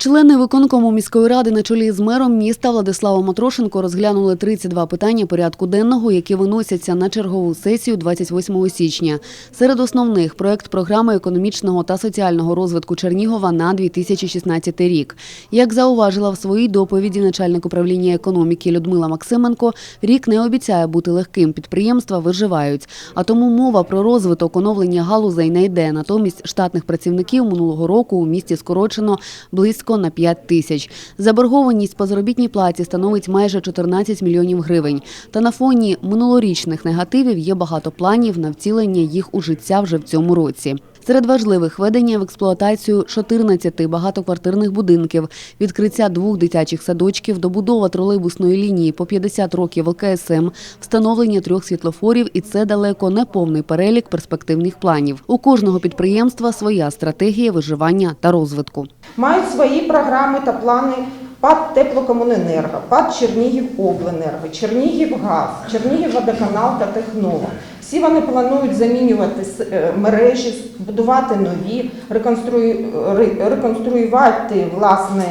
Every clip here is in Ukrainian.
Члени виконкому міської ради на чолі з мером міста Владиславом Матрошенко розглянули 32 питання порядку денного, які виносяться на чергову сесію 28 січня. Серед основних проект програми економічного та соціального розвитку Чернігова на 2016 рік. Як зауважила в своїй доповіді начальник управління економіки Людмила Максименко, рік не обіцяє бути легким. Підприємства виживають. А тому мова про розвиток оновлення галузей не йде. Натомість штатних працівників минулого року у місті скорочено близько на 5 тисяч. Заборгованість по заробітній платі становить майже 14 мільйонів гривень. Та на фоні минулорічних негативів є багато планів на втілення їх у життя вже в цьому році. Серед важливих введення в експлуатацію 14 багатоквартирних будинків, відкриття двох дитячих садочків, добудова тролейбусної лінії по 50 років ЛКСМ, встановлення трьох світлофорів, і це далеко не повний перелік перспективних планів. У кожного підприємства своя стратегія виживання та розвитку. Мають свої програми та плани ПАД Теплокомуненерго, ПАД Чернігівобленерго, Чернігівгаз, Чернігівводоканал та Технова. Всі вони планують замінювати е, мережі, будувати нові, реконструю- реконструювати власне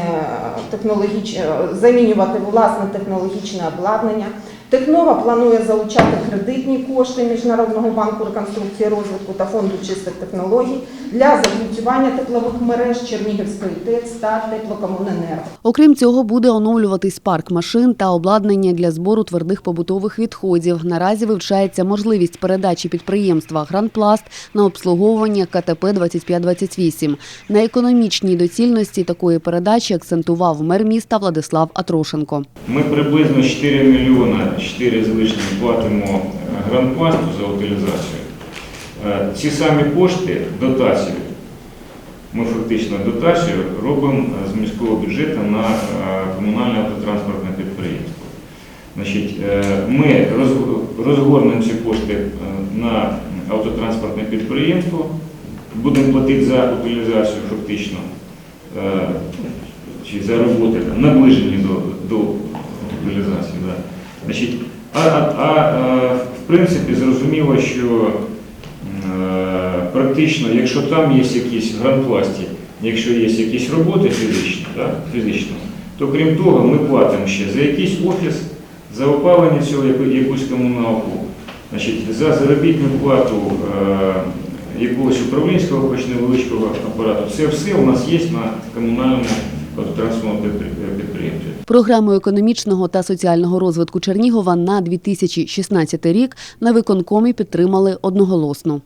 технологічне, замінювати власне технологічне обладнання. Технова планує залучати кредитні кошти Міжнародного банку реконструкції розвитку та фонду чистих технологій для забудування теплових мереж Чернігівської ТЕЦ та теплокомуненерго. Окрім цього, буде оновлюватись парк машин та обладнання для збору твердих побутових відходів. Наразі вивчається можливість передачі підприємства Грандпласт на обслуговування КТП 2528. На економічній доцільності такої передачі акцентував мер міста Владислав Атрошенко. Ми приблизно 4 мільйона 4 з лишнім платимо е, за утилізацію. Е, Ці самі кошти, дотацію, ми фактично дотацію робимо е, з міського бюджету на комунальне автотранспортне підприємство. Значить, ми розгорнемо ці кошти на автотранспортне підприємство, будемо платити за утилізацію фактично, чи за роботи наближені до, до утилізації. Да. Значить, а, а, а е, в принципі зрозуміло, що е, практично, якщо там є якісь в гранпласті, якщо є якісь роботи фізичні, да, фізично, то крім того, ми платимо ще за якийсь офіс, за опалення цього яку- якусь комуналку, значить, за заробітну плату е, якогось управлінського хоч невеличкого апарату. Це все у нас є на комунальному підприємстві. Програму економічного та соціального розвитку Чернігова на 2016 рік на виконкомі підтримали одноголосно.